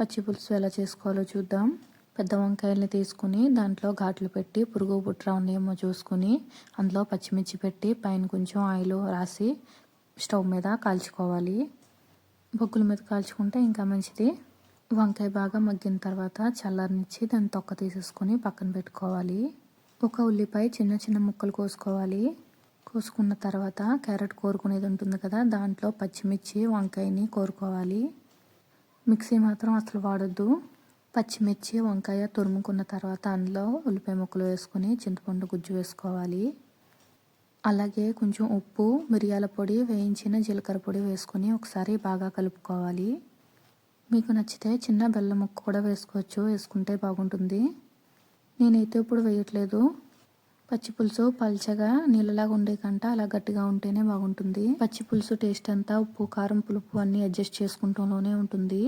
పచ్చి పులుసు ఎలా చేసుకోవాలో చూద్దాం. పెద్ద వంకాయల్ని తీసుకుని దాంట్లో ఘాట్లు పెట్టి పురుగు పుట్ర ఉన్నాయేమో చూసుకుని అందులో పచ్చిమిర్చి పెట్టి పైన కొంచెం ఆయిల్ రాసి స్టవ్ మీద కాల్చుకోవాలి. బొగ్గుల మీద కాల్చుకుంటే ఇంకా మంచిది. వంకాయ బాగా మగ్గిన తర్వాత చల్లారనిచ్చి దాన్ని తొక్క తీసేసుకొని పక్కన పెట్టుకోవాలి. ఒక ఉల్లిపాయ చిన్న చిన్న ముక్కలు కోసుకోవాలి. కోసుకున్న తర్వాత క్యారెట్ కోరుకునేది ఉంటుంది కదా దాంట్లో పచ్చిమిర్చి వంకాయని కోరుకోవాలి. మిక్సీ మాత్రం అసలు వాడొద్దు. పచ్చిమిర్చి వంకాయ తురుముకున్న తర్వాత అందులో ఉల్లిపాయ ముక్కలు వేసుకొని చింతపండు గుజ్జు వేసుకోవాలి. అలాగే కొంచెం ఉప్పు మిరియాల పొడి వేయించిన జీలకర్ర పొడి వేసుకొని ఒకసారి బాగా కలుపుకోవాలి. మీకు నచ్చితే చిన్న బెల్లం ముక్క కూడా వేసుకోవచ్చు. వేసుకుంటే బాగుంటుంది. నేనైతే ఇప్పుడు వేయట్లేదు. పచ్చి పులుసు పల్చగా నీళ్ళలాగా ఉండే కంట అలా గట్టిగా ఉంటేనే బాగుంటుంది. పచ్చి పులుసు టేస్ట్ అంతా ఉప్పు కారం పులుపు అన్నీ అడ్జస్ట్ చేసుకుంటూనే ఉంటుంది.